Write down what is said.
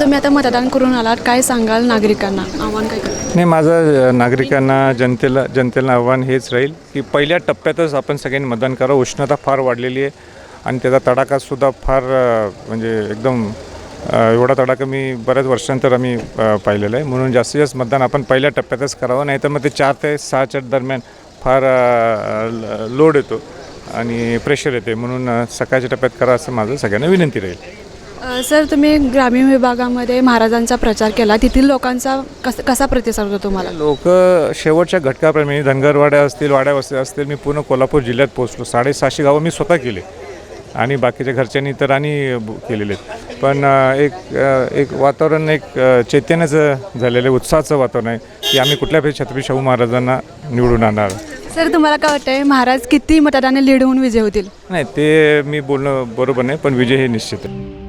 तुम्ही आता मतदान करून आलात. काय सांगाल नागरिकांना? आव्हान काय नाही माझं नागरिकांना जनतेला जनतेला आव्हान हेच राहील की पहिल्या टप्प्यातच आपण सगळ्यांनी मतदान करावं उष्णता फार वाढलेली आहे आणि त्याचा तडाखासुद्धा फार म्हणजे एकदम एवढा तडाखा मी बऱ्याच वर्षांतर आम्ही पाहिलेला आहे. म्हणून जास्तीत जास्त मतदान आपण पहिल्या टप्प्यातच करावं. नाही तर मग ते चार ते सहाच्या दरम्यान फार लोड येतो आणि प्रेशर येते. म्हणून सकाळच्या टप्प्यात करा असं माझं सगळ्यांना विनंती राहील. सर तुम्ही ग्रामीण विभागामध्ये महाराजांचा प्रचार केला. तेथील लोकांचा कस कसा प्रतिसाद होतो तुम्हाला? लोक शेवटच्या घटकाप्रमाणे धनगरवाड्या असतील वाड्या वस्ती असतील मी पूर्ण कोल्हापूर जिल्ह्यात पोहोचलो. साडेसहाशे गावं मी स्वतः केले आणि बाकीच्या घरच्यांनी तर आणि केलेले आहेत. पण एक एक वातावरण एक चैतन्याचं झालेलं आहे उत्साहाचं वातावरण आहे की आम्ही कुठल्याही छत्रपती शाहू महाराजांना निवडून आणणार. सर तुम्हाला काय वाटतंय महाराज किती मतदाने लीड होऊन विजय होतील? नाही ते मी बोलणं बरोबर नाही पण विजय हे निश्चित आहे.